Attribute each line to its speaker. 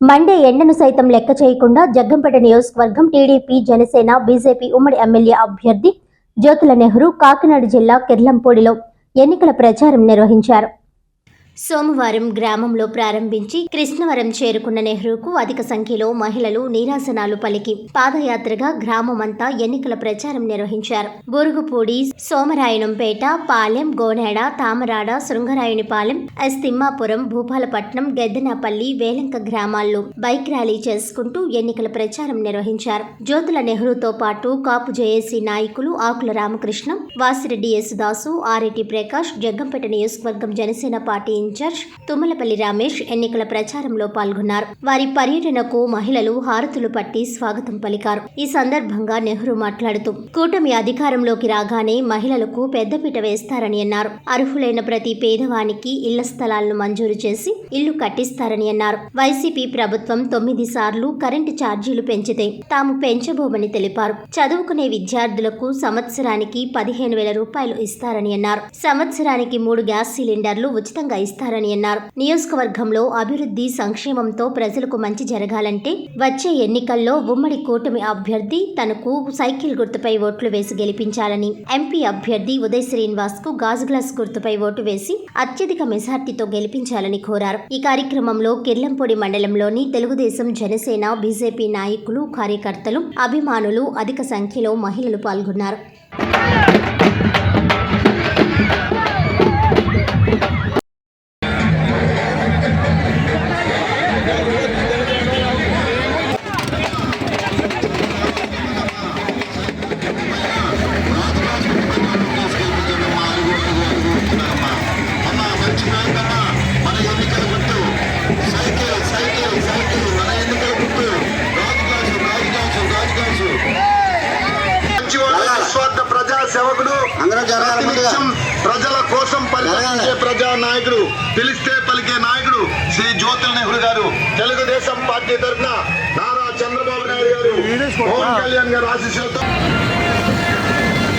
Speaker 1: Monday ఎండను సైతం లెక్క చేయకుండా జగ్గంపేట నియోజకవర్గం టీడీపీ జనసేన బీజేపీ ఉమ్మడి ఎమ్మెల్యే అభ్యర్థి జ్యోతుల నెహ్రూ కాకినాడ జిల్లా కిర్లంపూడిలో ఎన్నికల ప్రచారం నిర్వహించారు. సోమవారం గ్రామంలో ప్రారంభించి కృష్ణవరం చేరుకున్న నెహ్రూకు అధిక సంఖ్యలో మహిళలు నీరాసనాలు పలికి పాదయాత్రగా గ్రామమంతా ఎన్నికల ప్రచారం నిర్వహించారు. బురుగుపూడి సోమరాయనంపేట పాలెం గోనేడ తామరాడ శృంగరాయునిపాలెం ఎస్ తిమ్మాపురం భూపాలపట్నం గెద్దనపల్లి వేలంక గ్రామాల్లో బైక్ ర్యాలీ చేసుకుంటూ ఎన్నికల ప్రచారం నిర్వహించారు. జ్యోతుల నెహ్రూతో పాటు కాపు జేఏసీ నాయకులు ఆకుల రామకృష్ణ వాసిరెడ్డి యేసుదాసు ఆరెడ్డి ప్రకాష్ జగ్గంపేట నియోజకవర్గం జనసేన పార్టీ ఇన్ఛార్జ్ తుమ్మలపల్లి రమేష్ ఎన్నికల ప్రచారంలో పాల్గొన్నారు. వారి పర్యటనకు మహిళలు హారతులు పట్టి స్వాగతం పలికారు. ఈ సందర్భంగా నెహ్రూ మాట్లాడుతూ కూటమి అధికారంలోకి రాగానే మహిళలకు పెద్దపీట వేస్తారని అన్నారు. అర్హులైన ప్రతి పేదవానికి ఇళ్ళ స్థలాలను మంజూరు చేసి ఇల్లు కట్టిస్తారని అన్నారు. వైసీపీ ప్రభుత్వం తొమ్మిది సార్లు కరెంటు ఛార్జీలు పెంచితే తాము పెంచబోమని తెలిపారు. చదువుకునే విద్యార్థులకు సంవత్సరానికి పదిహేను వేల రూపాయలు ఇస్తారని అన్నారు. సంవత్సరానికి మూడు గ్యాస్ సిలిండర్లు ఉచితంగా ఇస్తారు. ఇస్తారని అన్నారు. నియోజకవర్గంలో అభివృద్ధి సంక్షేమంతో ప్రజలకు మంచి జరగాలంటే వచ్చే ఎన్నికల్లో ఉమ్మడి కూటమి అభ్యర్థి తనకు సైకిల్ గుర్తుపై ఓట్లు వేసి గెలిపించాలని ఎంపీ అభ్యర్థి ఉదయ్ శ్రీనివాస్కు గాజు గ్లాస్ గుర్తుపై ఓటు వేసి అత్యధిక మెజార్టీతో గెలిపించాలని కోరారు. ఈ కార్యక్రమంలో కిర్లంపొడి మండలంలోని తెలుగుదేశం జనసేన బీజేపీ నాయకులు కార్యకర్తలు అభిమానులు అధిక సంఖ్యలో మహిళలు పాల్గొన్నారు.
Speaker 2: సేవకుడు ప్రజల కోసం పరిపాలించే
Speaker 3: జరగాలి.
Speaker 2: ప్రజా నాయకుడు పిలిస్తే పలికే నాయకుడు శ్రీ జ్యోతుల నెహ్రూ గారు. తెలుగుదేశం పార్టీ తరఫున నారా చంద్రబాబు నాయుడు గారు పవన్ కళ్యాణ్ గారు ఆశీస్సులతో